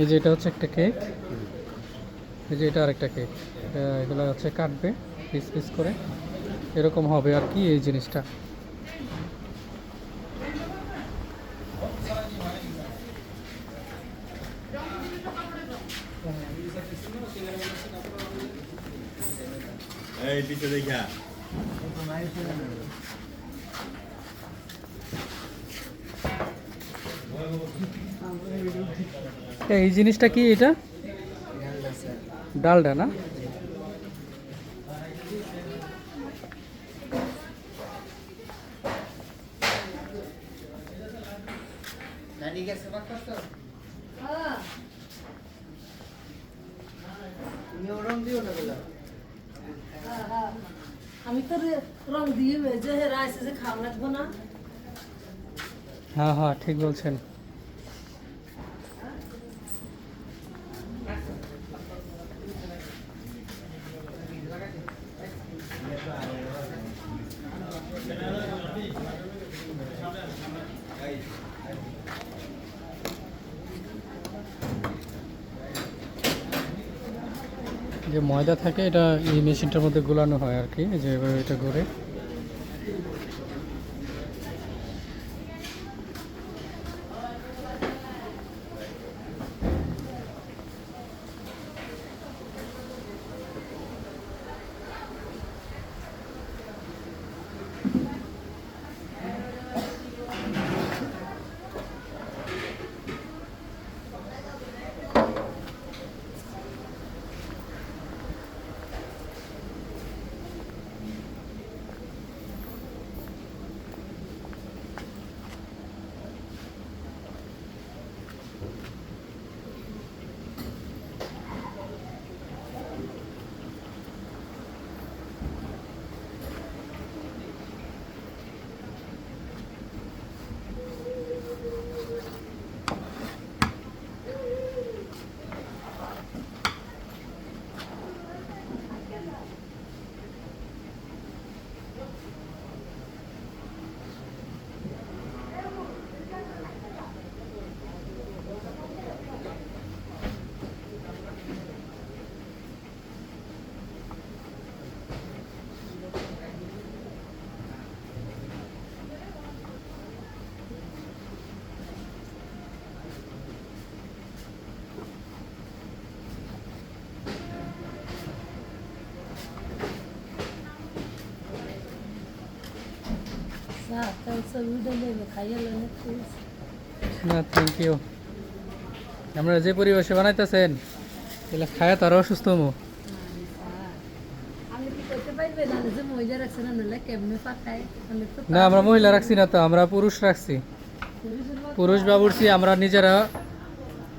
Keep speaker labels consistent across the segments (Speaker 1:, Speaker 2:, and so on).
Speaker 1: এই যে এটা হচ্ছে একটা কেক। এই যে এটা আরেকটা কেক। এগুলো হচ্ছে কাটবে, পিস পিস করে। এরকম হবে আর কি এই জিনিসটা।
Speaker 2: এই পিছে দেখা
Speaker 1: এই জিনিসটা কি এটা ডালডা না
Speaker 3: হ্যাঁ। হ্যাঁ, হ্যাঁ। আমি তো রে- রং দিয়ে ভেজে হেরা আছে যে খাওয়া লাগবো না
Speaker 1: হ্যাঁ হ্যাঁ ঠিক বলছেন যে ময়দা থাকে এটা এই মেশিনটার মধ্যে গোলানো হয় আর কি যে এটা ঘুরে আমরা যে পরিবেশে বানাইতেছেন এগুলো খায় তারা অসুস্থ
Speaker 3: পারবে না,
Speaker 1: আমরা মহিলা রাখছি না তো, আমরা পুরুষ রাখছি। পুরুষ বাবুর্চি আমরা নিজেরা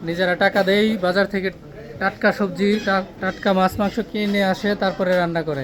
Speaker 1: নিজেরা টাকা দেই, বাজার থেকে টাটকা সবজি টাটকা মাছ, মাংস কিনে আসে, তারপরে রান্না করে।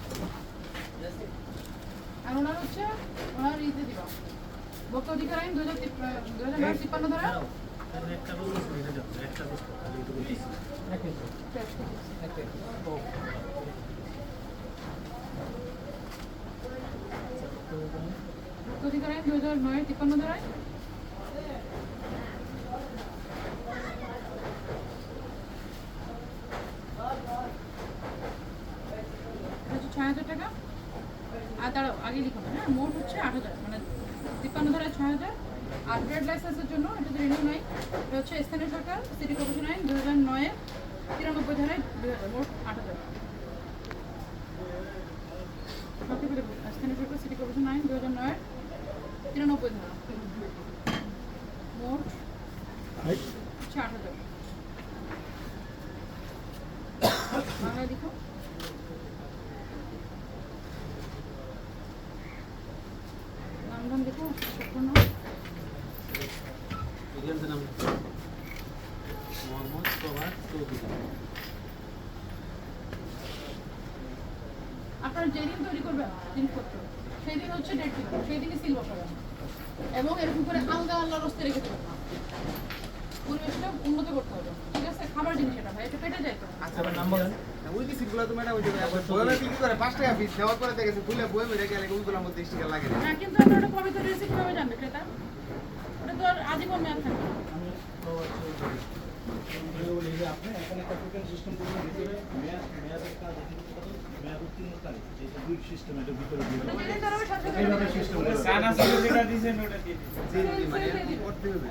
Speaker 4: আর ওনার হচ্ছে ওনার ইতে দিবা ভোক্তা অধিকার আইন দুই হাজার দু হাজার তিপ্পান্ন ধারা? ভোক্তা অধিকার আইন দু হাজার নয়, তিপ্পান্ন ধারায়? আগে লিখো না হ্যাঁ? মোট হচ্ছে আট হাজার মানে তিপ্পান্ন ধারায় ছয় হাজার। আর ট্রেড লাইসেন্সের জন্য এটা রিনিউ নাই। এটা হচ্ছে স্থানীয় সরকার সিটি কর্পোরেশন আইন দু হাজার নয়ের তিরানব্বই ধারায় দুই হাজার মোট আট হাজার। স্থানীয় সরকার সিটি কর্পোরেশন আইন দু হাজার নয়ের তিরানব্বই ধারা। মোট হচ্ছে আট হাজার। বাংলায় দেখো আপনারা যেদিন তৈরি করবেন জিনিসপত্র সেই দিন হচ্ছে ডেট দিন সেই দিনই সিল বসাবেন। এবং এরকম করে আলগা আল্লাহ রস্তে রেখে দেবেন। পরিবেশটা উন্নত করতে হবে। ঠিক আছে? খাবার জিনিস এটা ভাই এটা পেটে যায় তো।
Speaker 5: আচ্ছা আমার নাম বলেন। ওই যে সিটগুলো তো ম্যাডাম ওই যে বইমে বিক্রি করে পাঁচ টাকা পিস দেওয়ার পরে দেখেছে খুলে বইমে রেখে গেলে ওইগুলোর মধ্যে স্টিকার লাগে না।
Speaker 4: হ্যাঁ কিন্তু আপনার ওটা কবে তৈরি হয়েছে কীভাবে জানবে ক্রেতা ওটা তো আর আজীবন মেয়াদ থাকবে। না।
Speaker 2: আপনি এখন একটা টোকেন সিস্টেম করবেন ভিতরে মেয়াদ মেয়াদের কাজ মেয়াদ উত্তীর্ণ তারিখ যেটা দুই সিস্টেম এটা ভিতরে দিয়ে
Speaker 4: ওটা যেদিন তারা সাথে সাথে
Speaker 2: এইভাবে সিস্টেম
Speaker 5: জি, জি, মানে
Speaker 4: করতে হবে